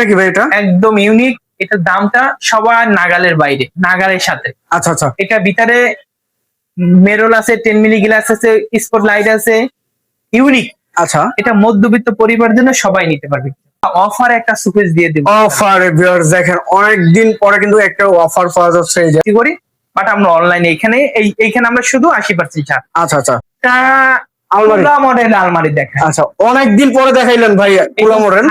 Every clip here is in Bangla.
নাকি ভাই এটা? একদম ইউনিক এটার দামটা সবার নাগালের বাইরে নাগালের সাথে। আচ্ছা আচ্ছা। এটা ভিতরে মেরল আছে টেন মিলি গ্লাস আছে স্পট লাইট আছে। ইউনিক আচ্ছা। এটা মধ্যবিত্ত পরিবার জন্য সবাই নিতে পারবে। অফার একটা সুপেজ দিয়ে দেবো। অফার ভিউয়ার্স দেখেন অনেক দিন পরে কিন্তু একটা অফার পাওয়া যাচ্ছে এই যে। কি করি? বাট আমরা অনলাইনে এখানে এই এইখানে আমরা শুধু আশি পার্সেন্ট ছাড়। আচ্ছা আচ্ছা। আলমারি। মডেল আলমারি আচ্ছা অনেক দিন পরে দেখাইলেন ভাই পুরো মডেল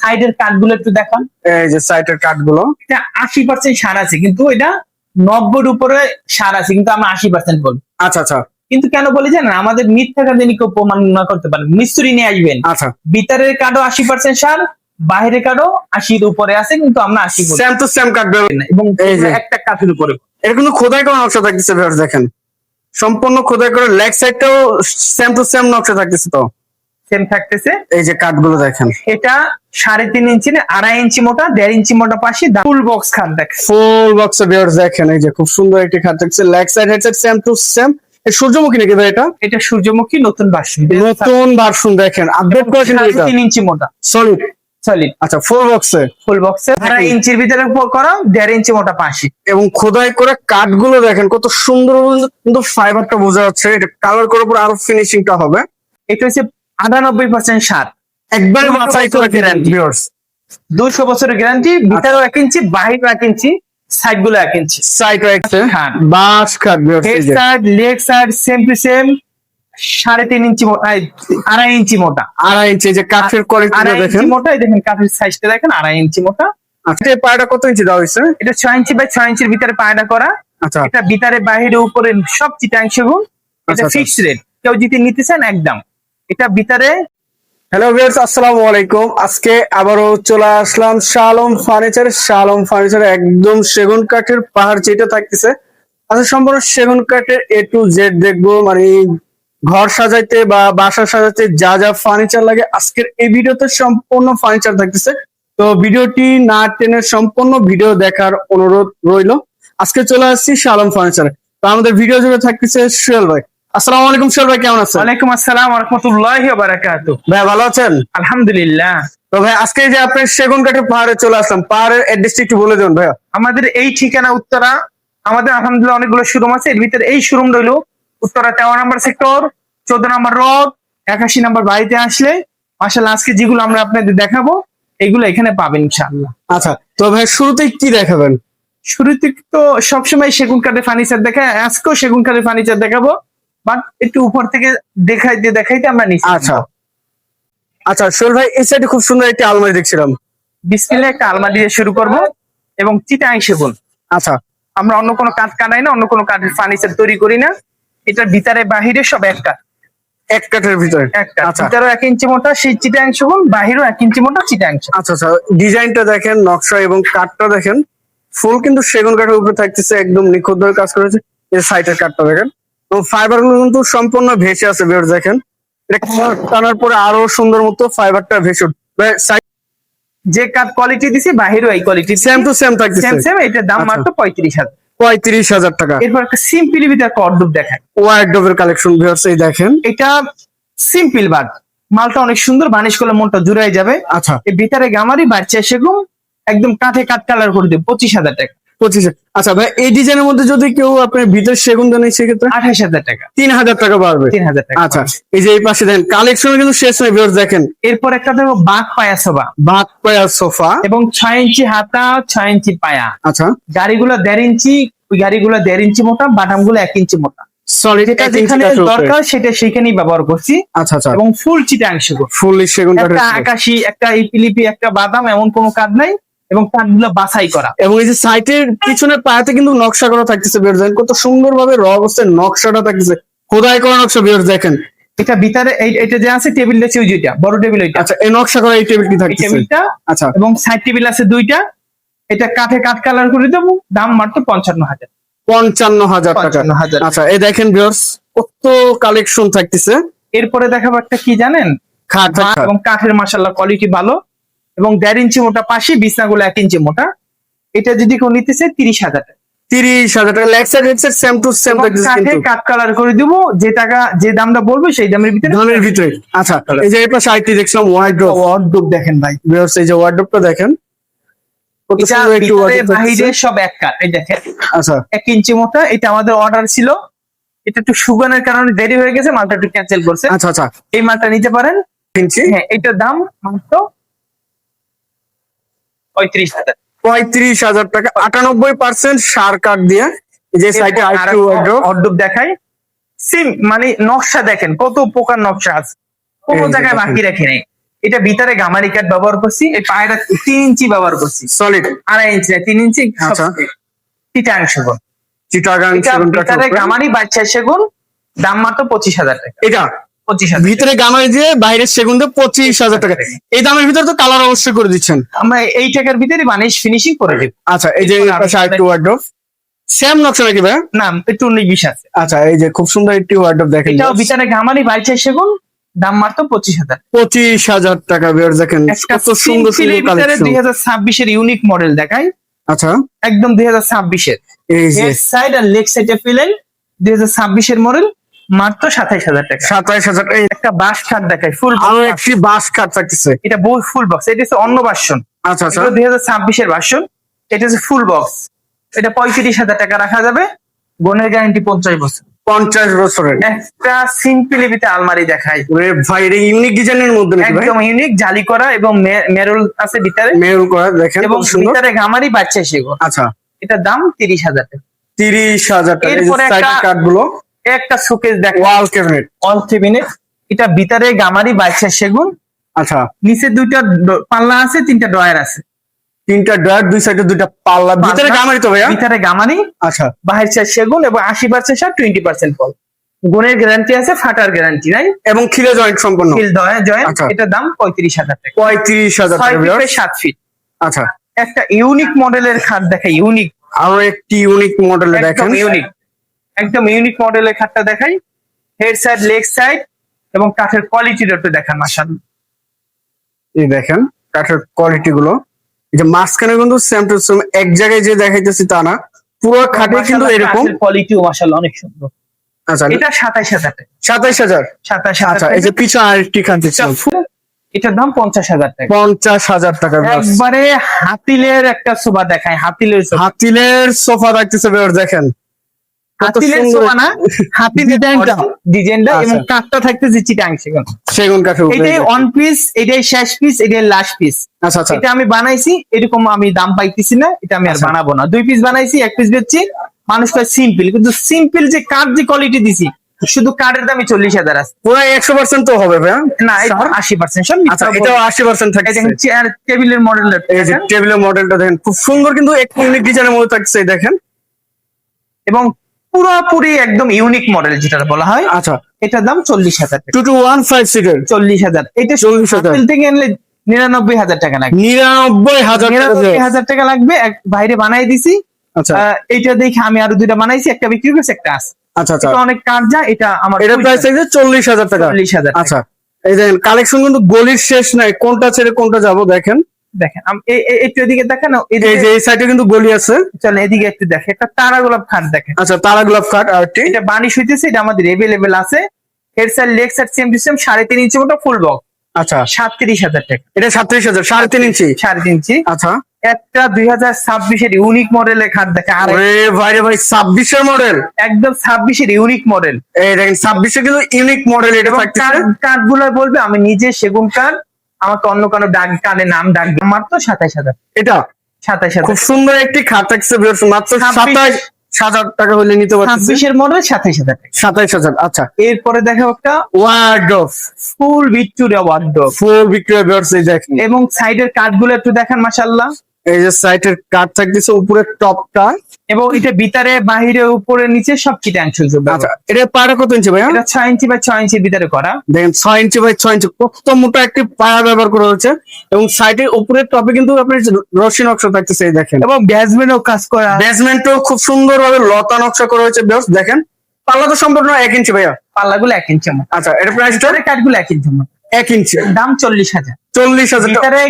সাইডের একটু দেখান। এই যে সাইটের কাঠ এটা আশি পার্সেন্ট সার আছে কিন্তু এটা নব্বইর উপরে সার আছে কিন্তু আমরা আশি পার্সেন্ট বলি। আচ্ছা আচ্ছা। কিন্তু কেন বলি জানেন আমাদের মিথ্যাটা যিনি কেউ প্রমাণ না করতে পারেন মিস্ত্রি নিয়ে আসবেন। আচ্ছা। ভিতরের কার্ডও আশি পার্সেন্ট সার বাইরের কার্ডও আশির উপরে আছে কিন্তু আমরা আশি বলি। সেম টু সেম কাঠ এবং একটা কাঠের উপরে। এটা কিন্তু খোদাই করা নকশা থাকতেছে দেখেন। সম্পূর্ণ খোদাই করে লেগ সাইডটাও সেম টু সেম নকশা থাকতেছে তো? সেম থাকতেছে। এই যে কাঠগুলো দেখেন। এটা সাড়ে তিন ইঞ্চি না আড়াই ইঞ্চি মোটা দেড় ইঞ্চি মোটা পাশে ফুল বক্স খাট দেখ ফুল বক্সে ভিউয়ার্স দেখেন এই যে খুব সুন্দর একটি খাট থাকছে। Leg side head side same to same সূর্যমুখী নাকি ভাই এটা? এটা সূর্যমুখী নতুন বাসন। নতুন ভার্সন দেখেন আপডেট করেছেন তিন ইঞ্চি মোটা। Solid solid. আচ্ছা ফুল বক্সে ফুল বক্সে আড়াই ইঞ্চির ভিতরে করা দেড় ইঞ্চি মোটা পাশে এবং খোদাই করে কাঠগুলো দেখেন কত সুন্দর কিন্তু ফাইবারটা বোঝা যাচ্ছে এটা কালার করার পর আরও ফিনিশিংটা হবে। এটা হচ্ছে আটানব্বই পার্সেন্ট সার। একবার দুশো করে। ভিউয়ার্স দুশো বছরের গ্যারান্টি ভিতরেও এক ইঞ্চি বাহিরও এক ইঞ্চি সাইডগুলো এক ইঞ্চি। সাইড খাট। বাস viewers head side leg side same to same সাড়ে তিন ইঞ্চি মোটা আড়াই ইঞ্চি মোটা। আড়াই ইঞ্চি যে কাঠের কোয়ালিটিটা আড়াই দেখেন। মোটা দেখেন কাঠের সাইজটা দেখেন আড়াই ইঞ্চি মোটা। আচ্ছা পায়টা কত ইঞ্চি দেওয়া হয়েছে? এটা ছয় ইঞ্চি বাই ছয় ইঞ্চির ভিতরে পায়রা করা। আচ্ছা। এটা ভিতরে বাহিরে উপরে সব চিটাংশ গুণ এটা আচ্ছা, আচ্ছা। ফিক্সড রেট কেউ যদি নিতে চান একদম। এটা ভিতরে হ্যালো ভিউয়ার্স আসসালামু আলাইকুম। আজকে আবারও চলে আসলাম শালম ফার্নিচার শালম ফার্নিচার একদম সেগুন কাঠের পাহাড় যেটা থাকতেছে। আচ্ছা সম্পূর্ণ সেগুন কাঠের এ টু জেড দেখব। মানে ঘর সাজাইতে বা বাসা সাজাতে যা যা ফার্নিচার লাগে আজকের এই ভিডিওতে সম্পূর্ণ ফার্নিচার থাকতেছে। তো ভিডিওটি না টেনে সম্পূর্ণ ভিডিও দেখার অনুরোধ রইল। আজকে চলে আসছি শালম ফার্নিচার তো আমাদের ভিডিও জুড়ে থাকতেছে সোহেল ভাই। আসসালামু আলাইকুম সোহেল ভাই কেমন আছেন? ওয়ালাইকুম আসসালাম রহমতুল্লাহ বারাকাত ভাই ভালো আছেন? আলহামদুলিল্লাহ। তো ভাই আজকে যে আপনি সেগুন কাঠের পাহাড়ে চলে আসলাম পাহাড়ের অ্যাড্রেসটি একটু বলে দেন ভাইয়া। আমাদের এই ঠিকানা উত্তরা। আমাদের আলহামদুলিল্লাহ অনেকগুলো শোরুম আছে। এর ভিতরে এই শোরুম রইল উত্তরা তেরো নম্বর সেক্টর চোদ্দ নম্বর রোড একাশি নম্বর বাড়িতে আসলে মাসাল্লাহ আজকে যেগুলো আমরা আপনাদের দেখাবো এগুলো এখানে পাবেন ইনশাআল্লাহ। আচ্ছা তো ভাই শুরুতেই কি দেখাবেন? শুরুতে তো সবসময় সেগুন কাঠের ফার্নিচার দেখা আজকেও সেগুন কাঠের ফার্নিচার দেখাবো বাট একটু উপর থেকে দেখাইতে দেখাইতে আমরা নিচ্ছি আচ্ছা। আচ্ছা সোহেল ভাই এই সাইডে খুব সুন্দর একটি আলমারি দেখছিলাম। বিসমিল্লাহ একটা আলমারি দিয়ে শুরু করব এবং চিটাং সেগুন। আচ্ছা। আমরা অন্য কোনো কাঠ কাটাই না অন্য কোনো কাঠের ফার্নিচার তৈরি করি না। এটার ভিতরে বাহিরে সব এক কাঠ। এক কাঠের ভিতরে? আচ্ছা। ভিতরে এক ইঞ্চি মোটা সেই চিটাং সেগুন বাহিরেও এক ইঞ্চি মোটা চিটাং সেগুন আচ্ছা আচ্ছা। ডিজাইনটা দেখেন নকশা এবং কাঠটা দেখেন ফুল কিন্তু সেগুন কাঠের উপরে থাকতেছে একদম নিখুঁত ভাবে কাজ করেছে। এই সাইডের কাঠটা দেখেন। তো ফাইবারগুলো কিন্তু সম্পূর্ণ ভেসে আছে বের দেখেন। এটা টানার পরে আরও সুন্দর মতো ফাইবারটা ভেসে উঠবে যে কাঠ কোয়ালিটি দিছি বাহিরেও এই কোয়ালিটি সেম টু সেম থাকছে সেম সেম এটার দাম আচ্ছা। মাত্র পঁয়ত্রিশ হাজার। পঁয়ত্রিশ হাজার টাকা। এরপর একটা সিম্পলি ভিতরে একটা অর্ডব দেখায় ওয়ার্ডোবের কালেকশন ভিউয়ার্স এই দেখেন। এটা সিম্পল বাগ মালটা অনেক সুন্দর বানিশ করলে মনটা জুড়াই যাবে। আচ্ছা। এই ভিতরে গামারি বাচ্চা সেগুন একদম কাঠে কাঠ কালার করে দেবে পঁচিশ হাজার টাকা। পঁচিশে আচ্ছা ভাই এই ডিজাইনের মধ্যে যদি কেউ আপনার ভিতর সেগুন দেন সেক্ষেত্রে? আঠাশ হাজার টাকা। তিন হাজার টাকা বাড়বে। তিন হাজার টাকা আচ্ছা এই যে এই পাশে দেখেন কালেকশন কিন্তু শেষ নয় ভিউয়ার্স দেখেন। এরপর একটা দেখো বাঘ পায়া সবা বাক পায়া সোফা। এবং ছয় ইঞ্চি হাতা ছয় ইঞ্চি পায়া। আচ্ছা। গাড়িগুলো দেড় ইঞ্চি ওই গাড়িগুলো দেড় ইঞ্চি মোটা বাটামগুলো এক ইঞ্চি মোটা। সলিড যেখানে দরকার সেটা সেখানেই ব্যবহার করছি। আচ্ছা আচ্ছা। এবং ফুল চিটাংশ ফুললি সেগুন একটা আকাশি একটা ইপিলিপি একটা বাদাম এমন কোনো কাজ নাই। এবং কাঠগুলো বাছাই করা। এবং এই যে সাইটের পিছনের পায়াতে কিন্তু নকশা করা থাকতেছে দেখেন কত সুন্দর ভাবে র অবস্থায় নকশাটা থাকতেছে। খোদাই করা নকশা ভিউয়ার্স দেখেন। এটা ভিতরে এটা যে আছে টেবিল আছে ওই যেটা বড় টেবিল ওইটা। আচ্ছা এই নকশা করা এই টেবিলটি থাকতেছে। টেবিলটা আচ্ছা। এবং সাইড টেবিল আছে দুইটা। এটা কাঠে কাঠ কালার করে দেবো দাম মাত্র পঞ্চান্ন হাজার। পঞ্চান্ন হাজার টাকা। পঞ্চান্ন হাজার। আচ্ছা এই দেখেন ভিউয়ার্স কত কালেকশন থাকতেছে। এরপরে দেখাবো একটা কি জানেন? খাট এবং কাঠের মাসাল্লাহ কোয়ালিটি ভালো। এবং দেড় ইঞ্চি মোটা পাশে বিছনাগুলো এক ইঞ্চি মোটা। এটা যদি কেউ নিতে চায় তিরিশ হাজার টাকা। তিরিশ হাজার টাকা। Leg side head same to same থাকতেছে কাঠে কাট কালার করে দিব যে টাকা যে দামটা বলব সেই দামের ভিতরে দামের ভিতরে। আচ্ছা এই যে এর পাশে আরেকটি দেখছিলাম ওয়ার্ড্রোপ ওয়ার্ডরোব দেখেন ভাই। ভিউয়ার্স এই যে ওয়ার্ড্রোপটা দেখেন। বাহিরে সব এক কাট এই দেখেন। আচ্ছা। এক ইঞ্চি মোটা এটা আমাদের অর্ডার ছিল। এটা একটু সুগানের কারণে দেরি হয়ে গেছে মালটা একটু ক্যান্সেল করছে। আচ্ছা আচ্ছা। এই মালটা নিতে পারেন। ইঞ্চি? হ্যাঁ এটার দাম মাত্র পঁয়ত্রিশ হাজার। পঁয়ত্রিশ হাজার টাকা আটানব্বই পার্সেন্ট সার কাঠ দিয়ে যে সাইডে ওয়ার্ড্রোপ দেখাই। সিম মানে নকশা দেখেন কত প্রকার নকশা আছে। কোনো জায়গায় বাকি রেখে নেই। এটা ভিতরে গামারি কাঠ ব্যবহার করছি এই পায়রা তিন ইঞ্চি ব্যবহার করছি। সলিড আড়াই ইঞ্চি না, তিন ইঞ্চি আচ্ছা। চিটাং সেগুন। চিটাগাং ভিতরে গামারি বাচ্চা সেগুন দাম মাত্র পঁচিশ হাজার টাকা। এটা পঁচিশ ভিতরে গামাই দিয়ে বাইরের সেগুন দিয়ে পঁচিশ হাজার টাকা। এই দামের ভিতরে তো কালার অবশ্যই করে দিচ্ছেন। আমরা এই টাকার ভিতরে বানিশ ফিনিশিং করে দিব। আচ্ছা এই যে এর পাশে ওয়ার্ড্রোপ সেম নকশা নাকি ভাই? না একটু উনিশ বিশ আছে। আচ্ছা এই যে খুব সুন্দর একটি ওয়ার্ড্রোপ দেখেন। এটাও ভিতরে গামারি বাচ্চা সেগুন দাম মাত্র পঁচিশ হাজার। পঁচিশ হাজার টাকা বের দেখেন কত সুন্দর সুন্দর কালেকশন দুই হাজার ছাব্বিশের ইউনিক মডেল দেখাই। আচ্ছা। একদম দুই হাজার ছাব্বিশের। এই যে। সাইড আর লেগ সাইডে পেলেন দুই হাজার ছাব্বিশের মডেল মাত্র সাতাইশ হাজার টাকা। সাতাইশ হাজার একটা বাস খাট দেখায় ফুল আরও একটি বাস কাঠ থাকতেছে। এটা বহু ফুল বক্স এটা হচ্ছে অন্য ভার্সন আচ্ছা আচ্ছা। দুই হাজার ছাব্বিশের ভার্সন এটা হচ্ছে ফুল বক্স এটা পঁয়ত্রিশ হাজার টাকা রাখা যাবে। গনের গ্যারান্টি পঞ্চাশ বছর। পঞ্চাশ বছরের। একটা সিম্পলিভিতে আলমারি দেখাই। ওরে ভাই এটা ইউনিক ডিজাইনের মধ্যে একদম ইউনিক জালি করা এবং মেরুল আছে ভিতরে। মেরুন করা দেখেন এবং ভিতরে গামারি বাচ্চা সেগুলো আচ্ছা। এটার দাম তিরিশ হাজার টাকা। তিরিশ হাজার টাকা। এরপরে একটা- কাঠগুলো। একটা শোকেস দেখ ওয়াল ক্যাবিনেট অল কেবিনেট এটা ভিতরে গামারি বাচ্চা সেগুন। আচ্ছা। নিচে দুইটা পাল্লা আছে তিনটা ডয়ার আছে। তিনটা ডয়ার দুই সাইডে দুইটা পাল্লা। ভিতরে গামারি তো ভাইয়া? ভিতরে গামারি আচ্ছা। বাহির চার সেগুন এবং আশি পার্সেন্ট সার টোয়েন্টি পার্সেন্ট ফল গুণের গ্যারান্টি আছে ফাটার গ্যারান্টি নাই এবং খিলে জয়েন্ট সম্পন্ন। ফিল জয়েন্ট আচ্ছা। এটার দাম পঁয়ত্রিশ হাজার টাকা। পঁয়ত্রিশ হাজার টাকা ফিট viewers। সাত ফিট আচ্ছা। একটা ইউনিক মডেলের খাট দেখে ইউনিক আরও একটি ইউনিক মডেলে দেখেন। ইউনিক একদম ইউনিক মডেলের খাটটা দেখাই। হেড সাইড লেগ সাইড এবং কাঠের কোয়ালিটির একটু দেখান মাসাল এই দেখেন কাঠের কোয়ালিটি গুলো। যে মাঝখানে কিন্তু সেম টু সেম এক জায়গায় যে দেখাইতেছি তা না। পুরো খাটে কিন্তু এরকম। কোয়ালিটিও মাসাল অনেক সুন্দর। আচ্ছা এটা সাতাইশ হাজার টাকা। সাতাইশ হাজার? সাতাশ আচ্ছা এই যে পিছনে আরেকটি খান এটা full- এটার দাম পঞ্চাশ হাজার টাকা। পঞ্চাশ হাজার টাকা। একবারে হাতিলের একটা সোফা দেখায় হাতিলের সোফা। হাতিলের সোফা দেখতেছে viewers, দেখেন। হাতিলের সুন্দর। হাতির ডিজাইনটা। ডিজাইনটা এবং আচ্ছা। কাঠটা থাকতেছে চিটাং সেখানে সেগুন কাঠের এটাই ওয়ান পিস এটাই শেষ পিস এটাই লাস্ট পিস আচ্ছা আচ্ছা। এটা আমি বানাইছি এরকম আমি দাম পাইতেছি না এটা আমি আর আচ্ছা। বানাবো না। দুই পিস বানাইছি এক পিস বেচছি। মানুষ কয় সিম্পল কিন্তু সিম্পল যে কাঠ যে কোয়ালিটি দিছি শুধু কাঠের দামই চল্লিশ হাজার আছে। পুরো একশো পার্সেন্ট তো হবে না আশি পার্সেন্ট আচ্ছা এটাও আশি পার্সেন্ট থাকে চেয়ার টেবিলের মডেল এই যে টেবিলের মডেলটা দেখেন খুব সুন্দর কিন্তু ইউনিক ডিজাইনের মধ্যে থাকছে দেখেন। এবং পুরোপুরি একদম ইউনিক মডেল যেটা বলা হয়। আচ্ছা। এটার দাম চল্লিশ হাজার টু টু ওয়ান ফাইভ সিটের চল্লিশ হাজার। এটা 40,000 Apple থেকে আনলে নিরানব্বই হাজার টাকা লাগবে। নিরানব্বই হাজার টাকা নিরানব্বই হাজার টাকা লাগবে। এক বাইরে বানাই দিছি। আচ্ছা। এইটা দেখে আমি আরও দুইটা বানাইছি। একটা বিক্রি করছি একটা আছে। আচ্ছা আচ্ছা। অনেক কাজ যা এটা আমার এটা প্রাইস থাকছে চল্লিশ হাজার টাকা। চল্লিশ হাজার আচ্ছা। এই দেখেন কালেকশন কিন্তু গলির শেষ নাই। কোনটা ছেড়ে কোনটা যাব দেখেন। দেখেন একটু এদিকে দেখেন এই যে এই সাইডে কিন্তু গলি আছে। চলেন এদিকে একটু দেখেন একটা তারা গোলাপ খাট দেখেন। আচ্ছা তারা গোলাপ কাঠ আর এটা বানিশ হইতেছে এটা আমাদের এভেলেবেল আছে। Head side leg side same to same সাড়ে তিন ইঞ্চি মতো ফুল বক্স আচ্ছা। সাতত্রিশ হাজার টাকা। এটা সাতত্রিশ হাজার সাড়ে তিন ইঞ্চি? সাড়ে তিন ইঞ্চি। আচ্ছা। একটা দুই হাজার ছাব্বিশের ইউনিক মডেলের খাট দেখে আর ভাই ভাই ছাব্বিশের মডেল একদম ছাব্বিশের ইউনিক মডেল এই দেখেন ছাব্বিশে কিন্তু ইউনিক মডেল এটা বলবে আমি নিজে সেগুন কাঠ আমাকে অন্য কোনো ডাক কানে নাম ডাকবে মাত্র সাতাইশ হাজার। এটা? সাতাইশ খুব সুন্দর একটি খাট থাকছে মাত্র সাতাইশ হাজার টাকা হলে নিতে পারতেছে। ছাব্বিশের মডেল সাতাইশ হাজার সাতাইশ হাজার আচ্ছা। এরপরে দেখো একটা wardrobe full Victoria wardrobe full বিক্রয় ভিউয়ার্স এই দেখেন এবং সাইডের কাঠগুলো একটু দেখেন মাসাল্লাহ এই যে সাইটের কাঠ থাকতেছে উপরের টপটা এবং এটা ভিতরে বাহিরে উপরে নিচে সব চিটাংশ আচ্ছা এটা পাড়া কত ইঞ্চি ভাইয়া? এটা ছয় ইঞ্চি বা ছয় ইঞ্চির ভিতরে করা। দেখেন ছয় ইঞ্চি বাই ছয় ইঞ্চি। কত মোটা একটি পায়া ব্যবহার করা হয়েছে। এবং সাইডের উপরের টপে কিন্তু আপনি রশি নকশা থাকতেছে দেখেন। এবং ব্যাসমেন্টও কাজ করা। বেসমেন্টও খুব সুন্দর ভাবে লতা নকশা করা হয়েছে বেশ দেখেন পাল্লা তো সম্পূর্ণ এক ইঞ্চি ভাইয়া। পাল্লাগুলো এক ইঞ্চি আচ্ছা এটা প্রাইসটা কাঠগুলো এক ইঞ্চি এক ইঞ্চি। দাম চল্লিশ হাজার। চল্লিশ হাজার ভিতরে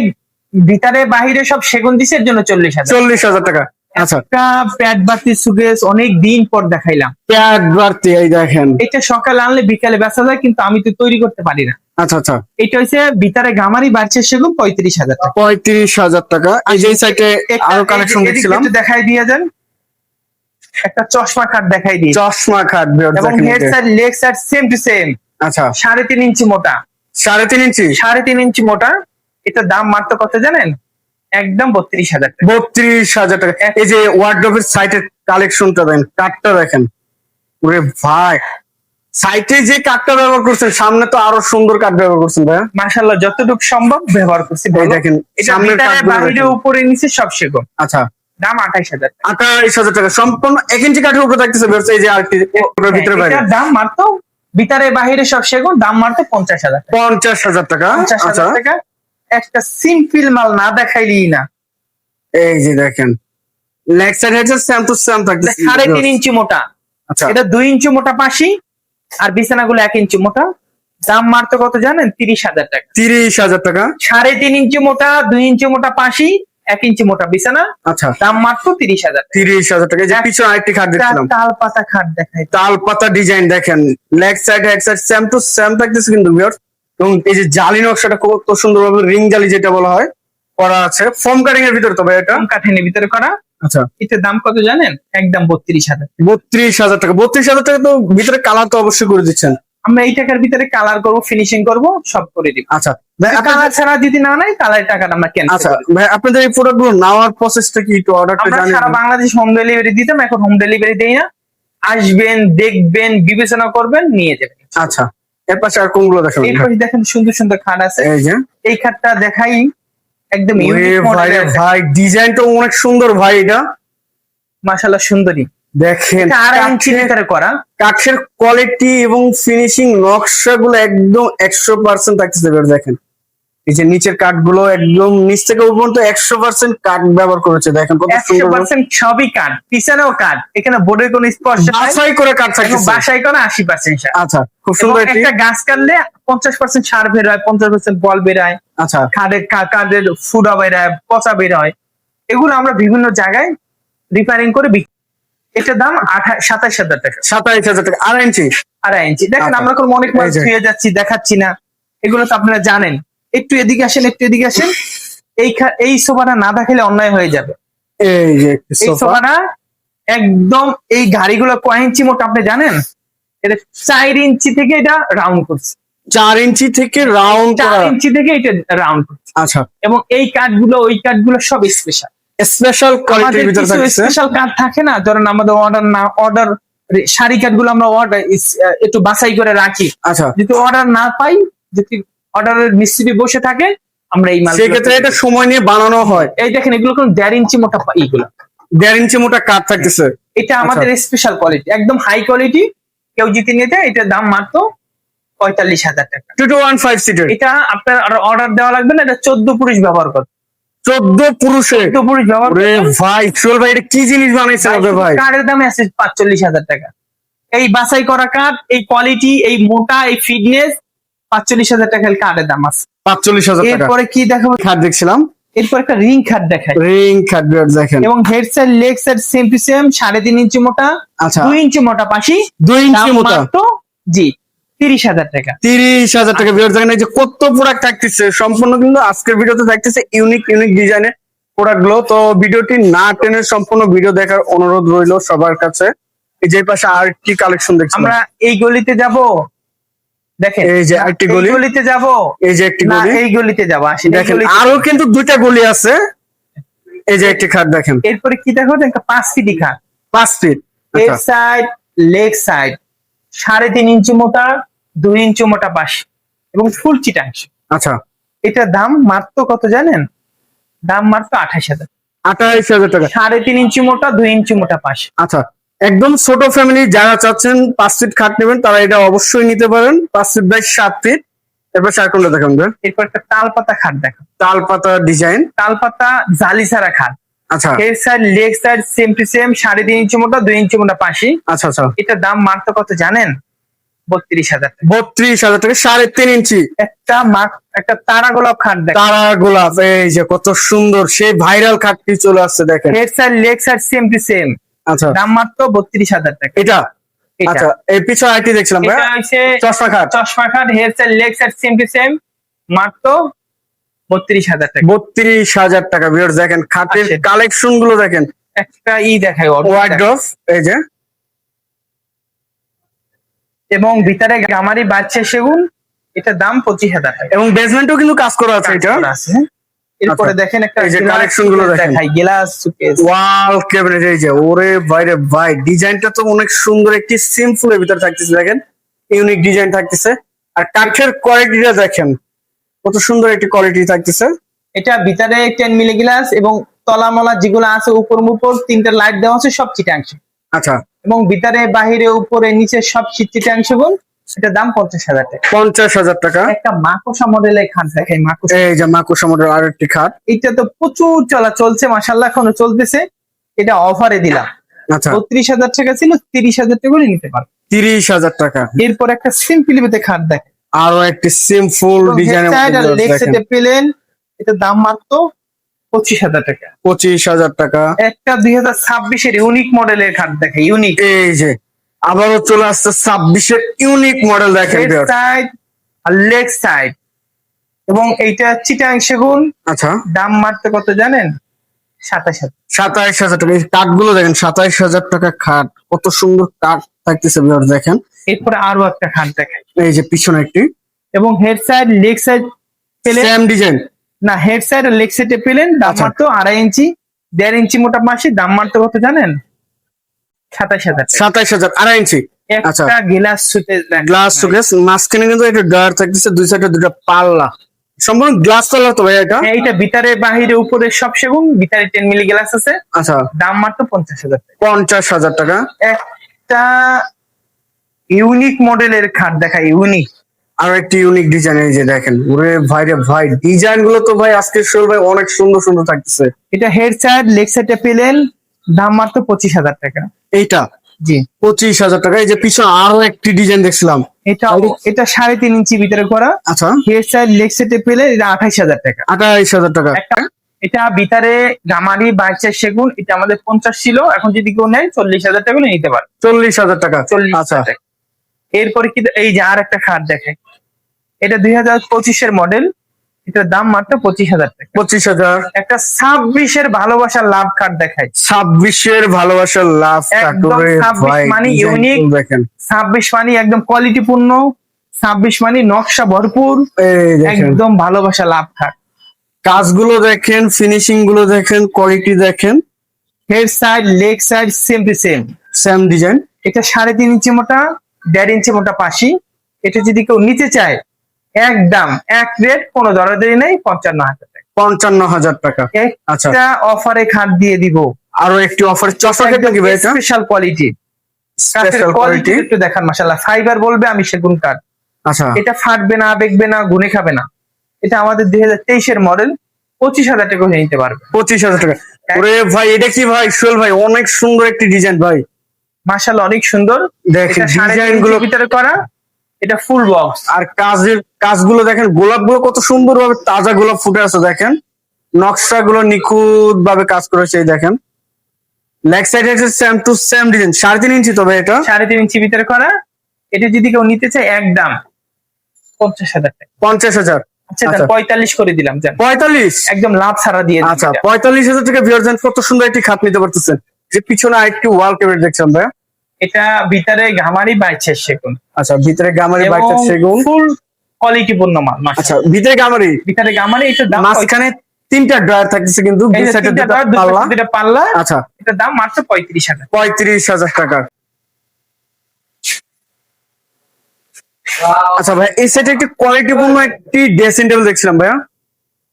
ভিতরে বাহিরে সব সেগুন দিছে এর জন্য চল্লিশ হাজার। চল্লিশ হাজার টাকা। একটা প্যাড সুগেস অনেক দিন পর দেখাইলাম। প্যাড বাড়তি এই দেখেন। এটা সকালে আনলে বিকালে বেচা যায় কিন্তু আমি তো তৈরি করতে পারি না। আচ্ছা আচ্ছা। এটা হচ্ছে ভিতরে গামারি বাড়ছে পঁয়ত্রিশ হাজার টাকা। পঁয়ত্রিশ হাজার টাকা। এই যে সাইটে আরও কালেকশন এদিক- এদিক দেখছিলাম দেখাই দিয়ে যান। একটা চশমা কাঠ দেখাই দিয়ে। চশমা খাট বিয়ার এবং দেখেন head side leg side same to same আচ্ছা। সাড়ে তিন ইঞ্চি মোটা। সাড়ে তিন ইঞ্চি? সাড়ে তিন ইঞ্চি মোটা। এটার দাম মাত্র কত জানেন? একদম বত্রিশ হাজার টাকা। বত্রিশ হাজার টাকা। এই যে ওয়ার্ড্রোপের সাইটের কালেকশনটা দেখেন কাঠটা দেখেন। ওরে ভাই সাইটে যে কাঠটা ব্যবহার করছেন সামনে তো আরও সুন্দর কাঠ ব্যবহার করছেন ভাই মার্শাল্লাহ যতটুকু সম্ভব ব্যবহার করছি ভাই দেখেন সামনের বাইরে উপরে নিচে সব সেগুন। আচ্ছা। দাম আঠাইশ হাজার আঠাইশ হাজার টাকা। সম্পূর্ণ এক ইঞ্চি কাঠের উপরে থাকতেছে ব্যবসা এই যে আরেকটি ভিতরে বাইরে। দাম মাত্র ভিতরে বাহিরে সব সেগুন দাম মাত্র পঞ্চাশ হাজার পঞ্চাশ হাজার টাকা। পঞ্চাশ আচ্ছা। হাজার টাকা। একটা সিম্পল মাল না দেখাইলি না। এই যে দেখেন লেগ সাইড হচ্ছে সেম টু সেম সাড়ে তিন ইঞ্চি মোটা। আচ্ছা। এটা দুই ইঞ্চি মোটা পাশি আর বিছানাগুলো এক ইঞ্চি মোটা। দাম মারতে কত জানেন? তিরিশ হাজার টাকা। তিরিশ হাজার টাকা। সাড়ে তিন ইঞ্চি মোটা দুই ইঞ্চি মোটা পাশি এক ইঞ্চি মোটা বিছানা। আচ্ছা। দাম মাত্র তিরিশ হাজার তিরিশ হাজার টাকা। যে পিছনে আরেকটি খাট দেখছিলাম। তাল পাতা খাট দেখাই। তাল পাতা ডিজাইন দেখেন। Leg side head side same to same থাকতেছে কিন্তু ভিউয়ার্স এবং এই যে জালি নকশাটা কত সুন্দর ভাবে রিং জালি যেটা বলা হয় করা আছে। ফোম কাটিং এর ভিতরে তবে এটা? কম কাঠের ভিতরে করা। আচ্ছা। এটার দাম কত জানেন? একদম বত্রিশ হাজার। বত্রিশ হাজার টাকা। বত্রিশ হাজার টাকা তো ভিতরে কালার তো অবশ্যই করে দিচ্ছেন। আমরা এই টাকার ভিতরে কালার করব ফিনিশিং করব সব করে দিব। আচ্ছা। কালার ছাড়া যদি না নাই কালার টাকাটা আমরা ক্যান্সেল আচ্ছা। ভাই আপনাদের এই প্রোডাক্টগুলো নেওয়ার প্রসেসটা কি একটু অর্ডারটা আমরা সারা বাংলাদেশ হোম ডেলিভারি দিতাম এখন হোম ডেলিভারি দেই না। আসবেন দেখবেন বিবেচনা করবেন নিয়ে যাবেন। আচ্ছা। এর পাশে আর কোনগুলো দেখাবেন? পাশে দেখেন সুন্দর সুন্দর খাট আছে। এই যে। এই খাটটা দেখাই একদম ইউনিক ভাই ভাই ডিজাইনটা অনেক সুন্দর ভাই এটা। মাশাআল্লাহ সুন্দরী দেখেন করা। কাঠের কোয়ালিটি এবং ফিনিশিং নকশাগুলো একদম একশো পার্সেন্ট থাকতেছে দেখেন। এই যে নিচের কাঠগুলো একদম নিচ থেকে উপর পর্যন্ত একশো পার্সেন্ট কাঠ ব্যবহার করেছে দেখেন কত একশো পার্সেন্ট সবই কাঠ পিছনেও কাঠ এখানে বোর্ডের কোনো স্পর্শ। বাছাই করে কাঠ থাকতেছে। বাসায় করা আশি পার্সেন্ট আচ্ছা খুব সুন্দর একটা গাছ কাটলে পঞ্চাশ পার্সেন্ট সার বের হয় পঞ্চাশ পার্সেন্ট বল বের হয়। আচ্ছা। খাদের কা- কাদের ফুডা বের হয় পচা বের হয়। এগুলো আমরা বিভিন্ন জায়গায় রিপেয়ারিং করে বিক্রি এটার দাম সাতাশ হাজার টাকা। সাতাইশ হাজার টাকা আড়াই ইঞ্চি। আড়াই ইঞ্চি। দেখেন আচ্ছা। আমরা কোনো অনেক মাল এই যে। ছুঁয়ে যাচ্ছি দেখাচ্ছি না। এগুলো তো আপনারা জানেন। একটু এদিকে আসেন একটু এদিকে আসেন। এই এই সোফাটা না দেখালে অন্যায় হয়ে যাবে। এই সোফাটা একদম এই গাড়িগুলো কয় ইঞ্চি মোটা আপনি জানেন? এটা চার ইঞ্চি থেকে এটা রাউন্ড করছে। চার ইঞ্চি থেকে রাউন্ড চার ইঞ্চি থেকে এটা রাউন্ড করছে। আচ্ছা। এবং এই কাঠগুলো ওই কাঠগুলো সব স্পেশাল স্পেশাল কোয়ালিটির স্পেশাল কাঠ থাকে না? ধরেন আমাদের অর্ডার না অর্ডার শাড়ি কাঠগুলো আমরা অর্ডার একটু বাছাই করে রাখি। আচ্ছা। যদি অর্ডার না পাই যদি অর্ডারের মিস্ত্রি বসে থাকে আমরা এই মাল সেক্ষেত্রে এটা সময় নিয়ে বানানো হয়। এই দেখেন এগুলো কোন দেড় ইঞ্চি মোটা এইগুলো। দেড় ইঞ্চি মোটা কাঠ থাকতেছে। এটা আমাদের স্পেশাল কোয়ালিটি একদম হাই কোয়ালিটি কেউ জিতে নিতে এটার দাম মাত্র পঁয়তাল্লিশ হাজার টাকা। টু টু ওয়ান ফাইভ সিটের এটা আপনার অর্ডার দেওয়া লাগবে না এটা চোদ্দ পুরুষ ব্যবহার করে চোদ্দ পুরুষে? চোদ্দ পুরুষ ব্যবহার ভাই চল ভাই এটা কি জিনিস বানাইছে ভাই কার্ডের দামে আছে পাঁচচল্লিশ হাজার টাকা। এই বাছাই করা কাঠ এই কোয়ালিটি এই মোটা এই ফিটনেস পাঁচচল্লিশ হাজার টাকা কার্ডের দাম আছে। পাঁচচল্লিশ হাজার এরপরে কি দেখাবো? খাট দেখছিলাম। এরপর একটা রিং খাট দেখায় রিং খাট দেখেন। এবং head side leg side same to same সাড়ে তিন ইঞ্চি মোটা আচ্ছা। দুই ইঞ্চি মোটা পাশি। দুই ইঞ্চি মোটা? জি তিরিশ হাজার টাকা। তিরিশ হাজার টাকা বিয়ার দেখেন এই যে কত প্রোডাক্ট থাকতেছে সম্পূর্ণ কিন্তু আজকের ভিডিওতে থাকতেছে ইউনিক ইউনিক ডিজাইনের প্রোডাক্টগুলো। তো ভিডিওটি না টেনে সম্পূর্ণ ভিডিও দেখার অনুরোধ রইল সবার কাছে। এই যে পাশে আর কি কালেকশন দেখছি আমরা এই গলিতে যাব। দেখেন এই যে এই গলি। গলিতে যাব? এই যে একটি গলি। এই গলিতে যাব আসেন দেখেন আরও কিন্তু দুইটা গলি আছে। এই যে একটি খাট দেখেন। এরপরে কি দেখো? একটা পাঁচ ফিটি খাট। পাঁচ ফিট আচ্ছা। সাইড লেগ সাইড সাড়ে তিন ইঞ্চি মোটা দুই ইঞ্চি মোটা পাশ এবং ফুল চিটাংশ আচ্ছা। এটার দাম মাত্র কত জানেন? দাম মাত্র আঠাশ হাজার। আঠাইশ হাজার টাকা। সাড়ে তিন ইঞ্চি মোটা দুই ইঞ্চি মোটা পাশ আচ্ছা। একদম ছোট ফ্যামিলি যারা চাচ্ছেন পাঁচ ফিট খাট নেবেন তারা এটা অবশ্যই নিতে পারেন। পাঁচ ফিট বাই সাত ফিট এরপর সার কোনটা দেখান এরপর একটা তাল পাতা খাট দেখো তাল পাতা ডিজাইন তাল পাতা জালি ছাড়া খাট। আচ্ছা। Head side leg side same to same সাড়ে তিন ইঞ্চি মোটা দুই ইঞ্চি মোটা পাশি। আচ্ছা আচ্ছা। এটার দাম মাত্র কত জানেন? বত্রিশ হাজার বত্রিশ হাজার টাকা সাড়ে তিন ইঞ্চি। একটা একটা তারা গোলাপ খাট দেখ তারা গোলাপ এই যে কত সুন্দর সেই ভাইরাল খাটটি চলে আসছে দেখেন। Head side leg side same to same আচ্ছা। দাম মাত্র বত্রিশ হাজার টাকা। এটা? আচ্ছা এই পিছনে আইটি দেখছিলাম এটা হচ্ছে চশমা খাট। চশমা খাট head side leg side same to same মাত্র বত্রিশ হাজার টাকা। বত্রিশ হাজার টাকা ভিউয়ার্স দেখেন খাটের আচ্ছা। কালেকশনগুলো দেখেন। একটা ই দেখায় ওয়ার্ড্রফ এই যে। এবং ভিতরে গামারি বাড়ছে সেগুন এটা দাম পঁচিশ হাজার টাকা। এবং বেসমেন্টও কিন্তু কাজ করা আছে এটা। কাজ করা আছে। এরপরে আচ্ছা। দেখেন একটা এই যে collection গুলো দেখেন। গ্লাস সুকেস ওয়াল ক্যাবিনেট এই যে ওরে বাইরে ভাই ডিজাইনটা তো অনেক সুন্দর একটি সিম্পল এর ভিতরে থাকতেছে দেখেন। ইউনিক ডিজাইন থাকতেছে। আর কাঠের কোয়ালিটিটা দেখেন কত সুন্দর একটি কোয়ালিটি থাকতেছে। এটা ভিতরে টেন মিলি গ্লাস এবং তলা মলা যেগুলো আছে উপর উপর তিনটা লাইট দেওয়া আছে সব চিটাংশ। আচ্ছা। এবং ভিতরে বাহিরে উপরে নিচে সব চিটাংশ গুণ এটা দাম পঞ্চাশ হাজার টাকা। পঞ্চাশ হাজার টাকা। একটা মাকোসা মডেলের খাট দেখাই মাকোসা। এই যে মাকুসা মডেল আর একটি খাট। এটা তো প্রচুর চলা চলছে মাসাল্লাহ এখনও চলতেছে। এটা অফারে দিলাম। আচ্ছা। বত্রিশ হাজার টাকা ছিল তিরিশ হাজার টাকা করে নিতে পারো। তিরিশ হাজার টাকা। এরপর একটা সিম্পল ভিতরে খাট দেখ আরও একটি সিম্পল ডিজাইনের পেলেন। এটা দাম মাত্র পঁচিশ হাজার টাকা। পঁচিশ হাজার টাকা। একটা দুই হাজার ছাব্বিশের ইউনিক মডেলের খাট দেখে ইউনিক এই যে আবারও চলে আসছে ছাব্বিশের ইউনিক মডেল দেখেন সাইড আর লেগ সাইড এবং এইটা চিটাং সেগুন। আচ্ছা। দাম মারতে কত জানেন? সাতাশ হাজার। সাতাইশ হাজার টাকা। এই কাঠগুলো দেখেন সাতাইশ হাজার টাকা খাট। কত সুন্দর কাঠ থাকতেছে viewers দেখেন। এরপরে আরও একটা খাট দেখাই। এই যে পিছনে একটি। এবং হেড সাইড লেগ সাইড পেলেন সেম ডিজাইন না হেড সাইড আর লেগ সাইডে পেলেন দাম আচ্ছা। মাত্র আড়াই ইঞ্চি দেড় ইঞ্চি মোটা মাসে দাম মারতে কত জানেন? সাতাশ হাজার টাকা। সাতাইশ হাজার আড়াই ইঞ্চি। আচ্ছা। গ্লাস সুতে গ্লাস শোকেস মাঝখানে কিন্তু একটা ডয়ার থাকতেছে দুই সাইডে দুটো পাল্লা। সম্পূর্ণ গ্লাস তো ভাই এটা? এইটা ভিতরে বাহিরে উপরে সব সেগুন ভিতরে টেন মিলি গ্লাস আছে। আচ্ছা। দাম মাত্র পঞ্চাশ হাজার পঞ্চাশ হাজার টাকা। একটা ইউনিক মডেলের খাট দেখা ইউনিক আর একটি ইউনিক ডিজাইন এই যে দেখেন। ওরে ভাই রে ভাই ডিজাইনগুলো তো ভাই আজকে ভাই অনেক সুন্দর সুন্দর থাকতেছে। এটা হেড সাইড লেগ সাইডে পেলেন দাম মাত্র পঁচিশ হাজার টাকা। এইটা? জি। পঁচিশ হাজার টাকা। এই যে পিছনে আরও একটি ডিজাইন দেখছিলাম। এটা এটা সাড়ে তিন ইঞ্চি ভিতরে করা। আচ্ছা। লেগ পেলে এটা আঠাইশ হাজার টাকা। আঠাইশ হাজার টাকা। এটা ভিতরে গামারি সেগুন এটা আমাদের পঞ্চাশ ছিল। এখন যদি কেউ নেয় চল্লিশ হাজার টাকা নিতে পারে। চল্লিশ হাজার টাকা। চল্লিশ আচ্ছা। এরপরে কি এই যে আর একটা খাট দেখে। এটা দুই হাজার পঁচিশের মডেল এটার দাম মাত্র পঁচিশ হাজার টাকা। পঁচিশ হাজার। একটা ছাব্বিশের ভালোবাসার লাভ কার্ড দেখাই। ছাব্বিশের ভালোবাসার লাভ একদম কাটরে 26 ভাই মানে দেখেন ছাব্বিশ মানে একদম কোয়ালিটি পূর্ণ ছাব্বিশ মানে নকশা ভরপুর একদম ভালোবাসা লাভ কার্ড। কাজগুলো দেখেন ফিনিশিংগুলো দেখেন কোয়ালিটি দেখেন। Head side leg side same to same same design এটা সাড়ে তিন ইঞ্চি মোটা দেড় ইঞ্চি মোটা পাশি। এটা যদি কেউ নিতে চায় একদম এক রেট কোনো দরাদরি নেই পঞ্চান্ন হাজার টাকা। পঞ্চান্ন হাজার টাকা। আচ্ছা। একটা অফারে খাট দিয়ে দিব। আরও একটি অফার এটা স্পেশাল কোয়ালিটি স্পেশাল কোয়ালিটি একটু দেখান মাসাল্লাহ ফাইবার বলবে আমি সেগুন কাঠ। আচ্ছা। এটা ফাটবে না বেগবে না গুনে খাবে না। এটা আমাদের দুই হাজার তেইশের মডেল পঁচিশ হাজার টাকা হয়ে নিতে পারবে। পঁচিশ হাজার টাকা। ওরে ভাই এটা কি ভাই? সোহেল ভাই অনেক সুন্দর একটি ডিজাইন ভাই। মাসাল্লাহ অনেক সুন্দর। দেখেন ডিজাইনগুলো ভিতরে করা। এটা ফুল বক্স আর কাজের কাজগুলো দেখেন গোলাপগুলো কত সুন্দর ভাবে তাজা গোলাপ ফুটে আছে দেখেন। নকশা গুলো নিখুঁত ভাবে কাজ করেছে এই দেখেন। লেগ সাইড হচ্ছে সেম টু সেম ডিজাইন সাড়ে তিন ইঞ্চি তবে এটা? সাড়ে তিন ইঞ্চি ভিতরে করা। এটা যদি কেউ নিতে চায় একদম পঞ্চাশ হাজার টাকা। পঞ্চাশ হাজার। আচ্ছা আচ্ছা। পঁয়তাল্লিশ করে দিলাম পঁয়তাল্লিশ? একদম লাভ ছাড়া দিয়ে আচ্ছা। পঁয়তাল্লিশ হাজার টাকা ভিউয়ার কত সুন্দর একটি খাট নিতে পারতেছেন যে পিছনে আরেকটি ওয়াল ক্যাবিনেট দেখছেন ভাই এটা ভিতরে ঘামারি বাইছে সেগুন। আচ্ছা ভিতরে গামারি বাইছে সেগুন। ফুল কোয়ালিটি পূর্ণ মাল আচ্ছা ভিতরে গামারি? ভিতরে গামারি এটা দাম মাঝখানে তিনটা ড্রয়ার থাকতেছে কিন্তু দুই সাইডে দুটো পাল্লা। দুইটা পাল্লা আচ্ছা। এটা দাম মাত্র পঁয়ত্রিশ হাজার। পঁয়ত্রিশ হাজার টাকা। আচ্ছা ভাই এই সাইডে একটি কোয়ালিটিপূর্ণ একটি ড্রেসিং টেবিল দেখছিলাম ভাইয়া।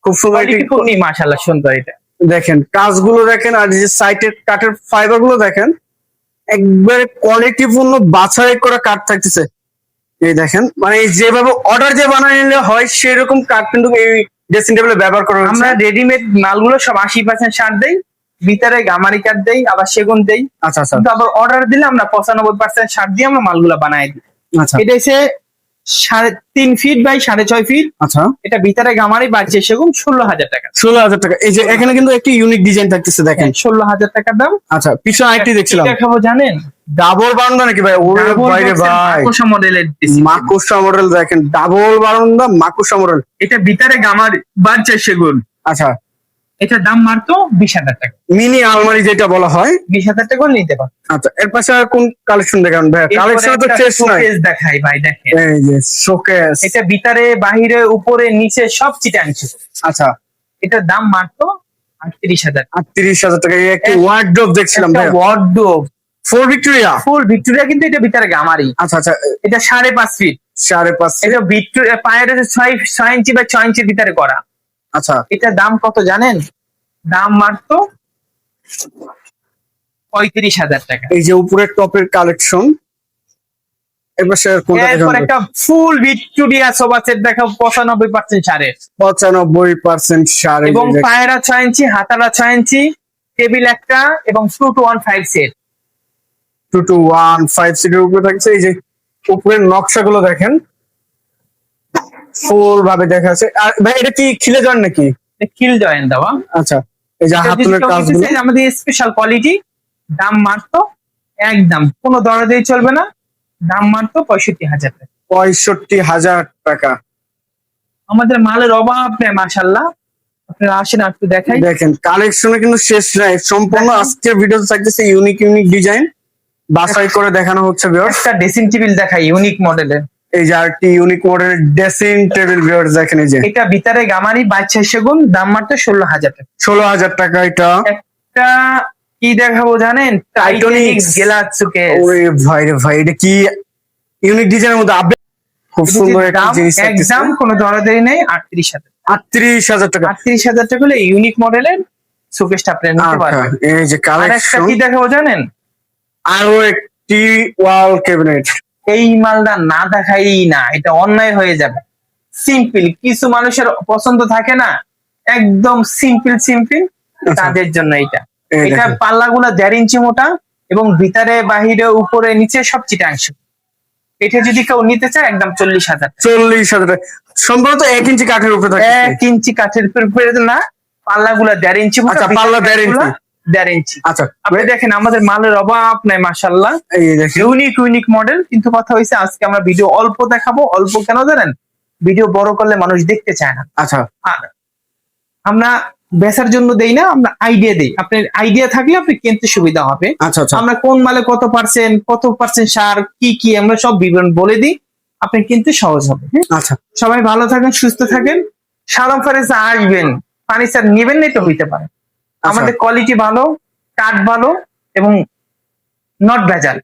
খুব সুন্দর একটি কোয়ালিটি মাসাল্লাহ সুন্দর এটা। দেখেন কাজগুলো দেখেন আর এই যে সাইটের কাঠের ফাইবারগুলো দেখেন। একবারে কোয়ালিটিপূর্ণ বাছাই করা কাঠ থাকতেছে। এই দেখেন মানে যেভাবে অর্ডার যে বানায় নিলে হয় সেরকম কাঠ কিন্তু এই ড্রেসিং টেবিলে ব্যবহার করা আমরা রেডিমেড মালগুলো সব আশি পার্সেন্ট সার দেই ভিতরে গামারি কাঠ দেই আবার সেগুন দেই। আচ্ছা আচ্ছা। কিন্তু আবার অর্ডার দিলে আমরা পঁচানব্বই পার্সেন্ট সার দিয়ে আমরা মালগুলো বানাই দিই। আচ্ছা। এটা হচ্ছে সাড়ে তিন ফিট বাই সাড়ে ছয় ফিট আচ্ছা। এটা ভিতরে গামারি বাড়ছে সেগুন ষোলো হাজার টাকা। ষোলো হাজার টাকা। এই যে এখানে কিন্তু একটি ইউনিক ডিজাইন থাকতেছে দেখেন। ষোলো হাজার টাকার দাম। আচ্ছা পিছনে আরেকটি দেখছিলাম। কি দেখাবো জানেন? ডাবল বারান্দা নাকি ভাই? ওরে বাইরে ভাই মাকড়সা মডেলের মাকুসা মডেল দেখেন। ডাবল বারান্দা মাকুসা মডেল এটা ভিতরে গামার বাড়ছে সেগুন। আচ্ছা এটার দাম মাত্র বিশ হাজার টাকা। মিনি আলমারি যেটা বলা হয়। বিশ হাজার টাকা নিতে পারো। আচ্ছা এর পাশে আর কোন কালেকশন দেখান ভাই কালেকশন তো শেষ নাই। দেখাই ভাই দেখেন। এই যে শোকেস এটা ভিতরে বাহিরে উপরে নিচে সব চিটাংশ আচ্ছা। এটার দাম মাত্র আটত্রিশ হাজার। আটত্রিশ হাজার টাকা। এই একটি এক- দেখছিলাম ভাই wardrobe four Victoria four Victoria কিন্তু এটা ভিতরে গামারি। আচ্ছা আচ্ছা। এটা সাড়ে পাঁচ ফিট সাড়ে পাঁচ এটা ভিক্টোরিয়া পায়ের ছয় ছয় ইঞ্চি বা ছয় ইঞ্চির ভিতরে করা। আচ্ছা। এটার দাম কত জানেন? দাম মাত্র পঁয়ত্রিশ হাজার টাকা। এই যে উপরের টপের কালেকশন এরপর একটা ফুল ভিক্টোরিয়া সোফা সেট দেখা পঁচানব্বই পার্সেন্ট পঁচানব্বই পার্সেন্ট সার এবং পায়েরা ছয় ইঞ্চি হাতারা ছয় ইঞ্চি টেবিল একটা এবং two two one five set. Two two one five সিটের উপরে থাকছে। এই যে উপরের নকশাগুলো দেখেন। ফুল ভাবে দেখা আছে আর ভাই এটা কি খিলে যান নাকি? খিল জয়েন দেওয়া। আচ্ছা এই যে হাতুলের কাজগুলো। আমাদের স্পেশাল কোয়ালিটি দাম মাত্র একদম কোনো দরদেই চলবে না। দাম মাত্র পঁয়ষট্টি হাজার টাকা। পঁয়ষট্টি হাজার টাকা। আমাদের মালের অভাব নেই মাসাল্লাহ আপনারা আসেন একটু দেখাই। দেখেন কালেকশনে কিন্তু শেষ নাই। সম্পূর্ণ। আজকের ভিডিওতে থাকতেছে ইউনিক ইউনিক ডিজাইন বাছাই করে দেখানো হচ্ছে ভিউয়ার্স একটা ড্রেসিং টেবিল দেখাই ইউনিক মডেলের এই যে আরেকটি ইউনিক মডেলের ড্রেসিং টেবিল ভিউয়ার্স দেখেন এই যে। এটা ভিতরে গামারি বাচ্চা সেগুন দাম মাত্র ষোলো হাজার টাকা। ষোলো হাজার টাকা এটা। একটা কি দেখাবো জানেন? টাইটানিক গ্লাস সুকেস ওরে ভাই রে ভাই এটা কি ইউনিক ডিজাইনের মধ্যে আপডেট খুব সুন্দর একটা জিনিস একদম কোনো দরদারি নেই আটত্রিশ হাজার আটত্রিশ হাজার টাকা। আটত্রিশ হাজার টাকা হলে ইউনিক মডেলের সুকেশটা আপনি নিতে আচ্ছা, পারবেন। এই যে আর একটা কি দেখাবো জানেন? আরও একটি ওয়াল ক্যাবিনেট এই মালটা না দেখাই না এটা অন্যায় হয়ে যাবে। সিম্পল কিছু মানুষের পছন্দ থাকে না একদম সিম্পল সিম্পল তাদের জন্য এটা। এটা। পাল্লাগুলো দেড় ইঞ্চি মোটা এবং ভিতরে বাহিরে উপরে নিচে সব চিটাংশ এটা যদি কেউ নিতে চায় একদম চল্লিশ হাজার চল্লিশ হাজার সম্ভবত এক ইঞ্চি কাঠের উপরে এক ইঞ্চি কাঠের উপরে না পাল্লাগুলো দেড় ইঞ্চি মোটা আচ্ছা, পাল্লা দেড় ইঞ্চি। ভিতরেরগুলা দেড় ইঞ্চি আচ্ছা। আপনি দেখেন আমাদের মালের অভাব নাই মাসাল্লাহ ইউনিক ইউনিক মডেল কিন্তু কথা হয়েছে আজকে আমরা ভিডিও অল্প দেখাবো। অল্প কেন জানেন? ভিডিও বড় করলে মানুষ দেখতে চায় না। আচ্ছা। আর আমরা বেচার জন্য দেই না আমরা আইডিয়া দেই। আপনার আইডিয়া থাকলে আপনি কিনতে সুবিধা হবে। আচ্ছা আচ্ছা। আমরা কোন মালে কত পার্সেন্ট কত পার্সেন্ট সার কি কি আমরা সব বিবরণ বলে দিই। আপনি কিনতে সহজ হবে হ্যাঁ? আচ্ছা। সবাই ভালো থাকেন সুস্থ থাকেন। ফারেসে আসবেন। ফার্নিচার নেবেন নাই তো হইতে পারে। আমাদের কোয়ালিটি ভালো কাঠ ভালো এবং নট ভেজাল।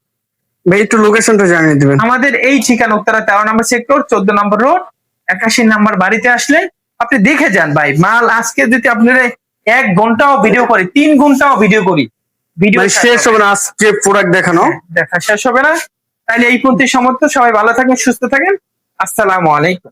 একটু লোকেশনটা জানিয়ে দিবেন। আমাদের এই ঠিকানা উত্তরা তেরো নম্বর সেক্টর চোদ্দ নম্বর রোড একাশি নাম্বার বাড়িতে আসলে আপনি দেখে যান ভাই। মাল আজকে যদি আপনারা এক ঘন্টাও ভিডিও করি তিন ঘন্টাও ভিডিও করি ভিডিও শেষ হবে না। আজকে প্রোডাক্ট দেখানো। দেখা শেষ হবে না। তাহলে এই পর্যন্ত সমর্থ। সবাই ভালো থাকেন সুস্থ থাকেন। আসসালামু আলাইকুম।